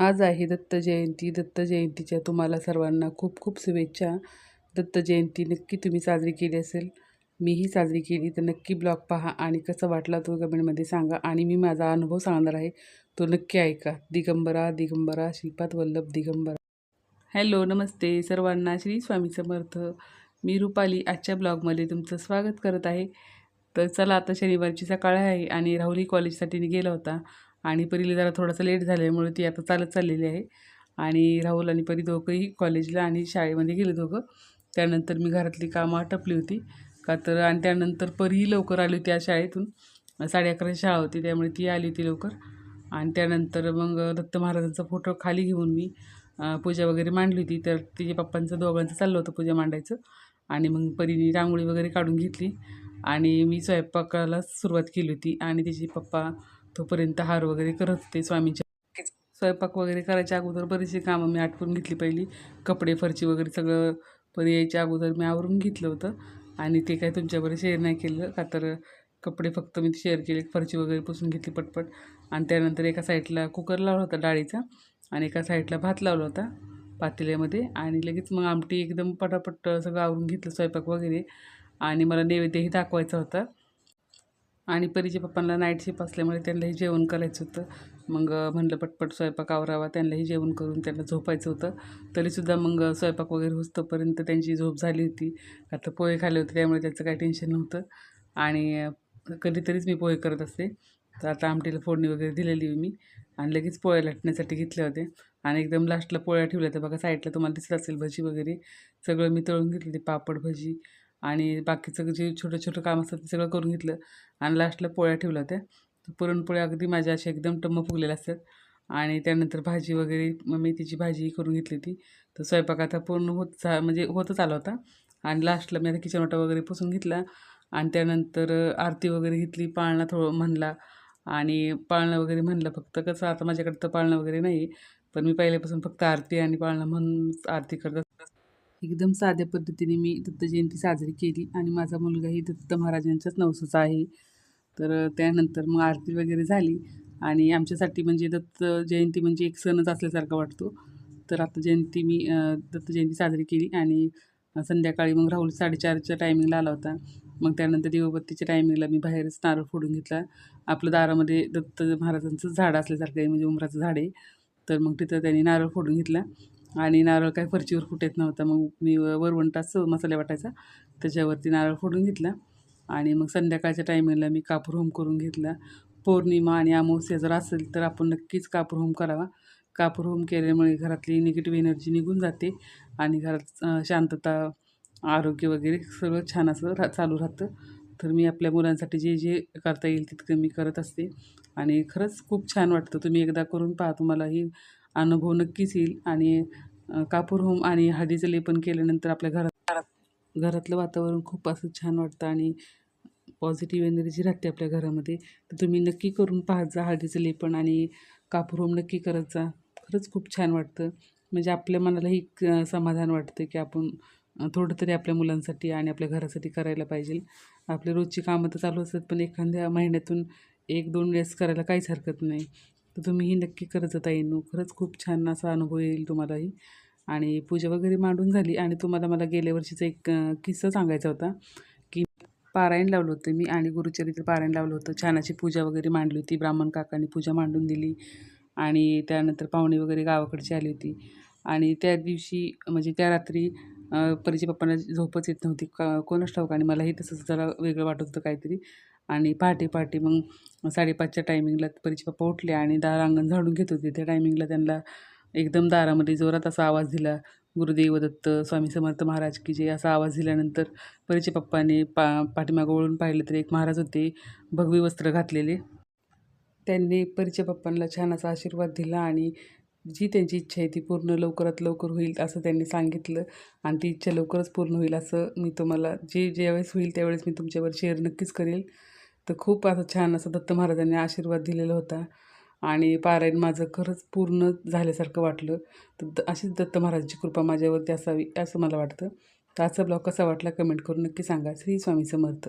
आज आहे दत्त जयंती. दत्त जयंतीच्या तुम्हाला सर्वांना खूप खूप शुभेच्छा. दत्त जयंती नक्की तुम्ही साजरी केली असेल. मीही साजरी केली तर नक्की ब्लॉग पहा आणि कसं वाटला तो कमेंटमध्ये सांगा आणि मी माझा अनुभव सांगणार आहे. तो नक्की ऐका. दिगंबरा दिगंबरा श्रीपाद वल्लभ दिगंबरा. हॅलो नमस्ते सर्वांना. श्री स्वामी समर्थ. मी रुपाली. आजच्या ब्लॉगमध्ये तुमचं स्वागत करत आहे. तर चला आता शनिवारची सकाळ आहे आणि राहुली कॉलेजसाठी गेला होता. आणि परीला जरा थोडासा लेट झाल्यामुळे ती आता चालत चाललेली आहे. आणि राहुल आणि परी दोघंही कॉलेजला आणि शाळेमध्ये गेले दोघं. त्यानंतर मी घरातली कामं आटपली होती. का तर आणि त्यानंतर परीही लवकर आली होती आज शाळेतून. साडे अकराची शाळा होती त्यामुळे ती आली होती लवकर. आणि त्यानंतर मग दत्त महाराजांचा फोटो खाली घेऊन मी पूजा वगैरे मांडली होती. तर तिच्या पप्पांचं दोघांचं चाललं होतं पूजा मांडायचं. आणि मग परीने रांगोळी वगैरे काढून घेतली. आणि मी स्वयंपाकाला सुरुवात केली होती. आणि तिचे पप्पा तोपर्यंत हार वगैरे करत होते स्वामीच्या. स्वयंपाक वगैरे करायच्या अगोदर बरीचशी कामं मी आटपून घेतली पहिली. कपडे फरची वगैरे सगळं परी यायच्या अगोदर मी आवरून घेतलं होतं. आणि ते काय तुमच्याबरोबर शेअर नाही केलं का तर कपडे फक्त मी शेअर केले फरची वगैरे पुसून घेतली पटपट. आणि त्यानंतर एका साईडला कुकर लावला होता डाळीचा आणि एका साईडला भात लावला होता पातेल्यामध्ये. आणि लगेच मग आमटी एकदम पटापट सगळं आवरून घेतलं स्वयंपाक वगैरे. आणि मला नैवेद्यही दाखवायचा होता. आणि परीच्या पप्पांना नाईट शिप असल्यामुळे त्यांनाही जेवण करायचं होतं. मग म्हणलं पटपट स्वयंपाक आवरावा त्यांनाही जेवण करून त्यांना झोपायचं होतं. तरीसुद्धा मग स्वयंपाक वगैरे होतोपर्यंत त्यांची झोप झाली होती. आता पोहे खाले होते त्यामुळे त्याचं काही टेन्शन नव्हतं. आणि कधीतरीच मी पोहे करत असते. तर आता आमटीला फोडणी वगैरे दिलेली मी. आणि लगेच पोळ्या लाटण्यासाठी घेतले होते आणि एकदम लास्टला पोळ्या ठेवल्या होत्या. बघा साईडला तुम्हाला दिसत असेल भजी वगैरे. सगळं मी तळून घेतली ते पापड भजी. आणि बाकीचं जे छोटं छोटं काम असतं ते सगळं करून घेतलं आणि लास्टला पोळ्या ठेवल्या होत्या. पुरणपोळ्या अगदी माझ्या अशा एकदम टम्म फुगलेल्या असतात. आणि त्यानंतर भाजी वगैरे मग तिची भाजी करून घेतली होती. तर स्वयंपाक आता पूर्ण होत म्हणजे होतच आला होता. आणि लास्टला मी आता किचन वाटा वगैरे पुसून घेतला. आणि त्यानंतर आरती वगैरे घेतली पाळणा थोडं म्हणला. आणि पाळणं वगैरे म्हणलं फक्त. कसं आता माझ्याकडं तर पाळणं वगैरे नाही पण मी पहिल्यापासून फक्त आरती आणि पाळणं म्हणून आरती करत असतात एकदम साध्या पद्धतीने मी दत्त जयंती साजरी केली आणि माझा मुलगाही दत्त महाराजांच्याच नवसाचा आहे. तर त्यानंतर मग आरती वगैरे झाली आणि आमच्यासाठी म्हणजे दत्त जयंती म्हणजे एक सणच असल्यासारखा वाटतो. तर आता जयंती मी दत्त जयंती साजरी केली आणि संध्याकाळी मग राहुल साडेचारच्या टायमिंगला आला होता. मग त्यानंतर दिवबत्तीच्या टायमिंगला मी बाहेरच नारळ फोडून घेतला. आपलं दारामध्ये दत्त महाराजांचं झाड असल्यासारखं आहे म्हणजे उमराचं झाड आहे. तर मग तिथं त्यांनी नारळ फोडून घेतला. आणि नारळ काय फरचीवर फुटत नव्हता. मग मी वरवंटाच मसाले वाटायचा. त्याच्यावरती नारळ फोडून घेतला. आणि मग संध्याकाळच्या टायमिंगला मी कापूर होम करून घेतला. पौर्णिमा आणि अमावस्या जर असेल तर आपण नक्कीच कापूर होम करावा. कापूर होम केल्यामुळे घरातली निगेटिव्ह एनर्जी निघून जाते आणि घरात शांतता आरोग्य वगैरे सगळं छान असं रा चालू राहतं. तर मी आपल्या मुलांसाठी जे जे करता येईल तितकं मी करत असते. आणि खरंच खूप छान वाटतं. तुम्ही एकदा करून पहा. तुम्हालाही अनुभव नक्कीच येईल. आणि कापूर होम आणि हळदीचं लेपन केल्यानंतर आपल्या घरात घरातलं वातावरण खूप असं छान वाटतं आणि पॉझिटिव्ह एनर्जी राहते आपल्या घरामध्ये. तर तुम्ही नक्की करून पाहत जा हळदीचं लेपन आणि कापूर होम नक्की करत जा. खरंच खूप छान वाटतं. म्हणजे आपल्या मनालाही समाधान वाटतं की आपण थोडं तरी आपल्या मुलांसाठी आणि आपल्या घरासाठी करायला पाहिजे. आपली रोजची कामं तर चालू असतात पण एखाद्या महिन्यातून एक दोन वेळेस करायला काहीच हरकत नाही. तर तुम्हीही नक्की करत जाता येईन खरंच खूप छान असा अनुभव येईल तुम्हालाही. आणि पूजा वगैरे मांडून झाली आणि तुम्हाला मला गेल्या वर्षीचा एक किस्सा सांगायचा होता की पारायण लावलं होतं मी आणि गुरुचरित्र पारायण लावलं होतं. छान अशी पूजा वगैरे मांडली होती. ब्राह्मण काकांनी पूजा मांडून दिली आणि त्यानंतर पाहुणे वगैरे गावाकडची आली होती. आणि त्या दिवशी म्हणजे त्या रात्री परीच्या पप्पांना झोपच येत नव्हती. का कोणच ठाऊक. आणि मलाही तसंच जरा वेगळं वाटत होतं काहीतरी. आणि पहाटे पहाटे मग साडेपाचच्या टायमिंगला परीचे पप्पा उठले आणि दार अंगण झाडून घेत होते. त्या टायमिंगला त्यांना एकदम दारामध्ये जोरात असा आवाज दिला गुरुदेव दत्त स्वामी समर्थ महाराज की जे असा आवाज दिल्यानंतर परीचे पप्पाने पा पाठीमागं वळून पाहिलं तर एक महाराज होते भगवी वस्त्र घातलेले. त्यांनी परीचे पप्पांना छान असा आशीर्वाद दिला आणि जी त्यांची इच्छा आहे ती पूर्ण लवकरात लवकर होईल असं त्यांनी सांगितलं आणि ती इच्छा लवकरच पूर्ण होईल असं मी तुम्हाला जे ज्यावेळेस होईल त्यावेळेस मी तुमच्यावर शेअर नक्कीच करेल. तर खूप असं छान असं दत्त महाराजांनी आशीर्वाद दिलेला होता. आणि पारायण माझं खरंच पूर्ण झाल्यासारखं वाटलं. तर अशीच दत्त महाराजांची कृपा माझ्यावरती असावी असं मला वाटतं. तर आजचा ब्लॉग कसा वाटला कमेंट करून नक्की सांगा. श्री स्वामी समर्थ.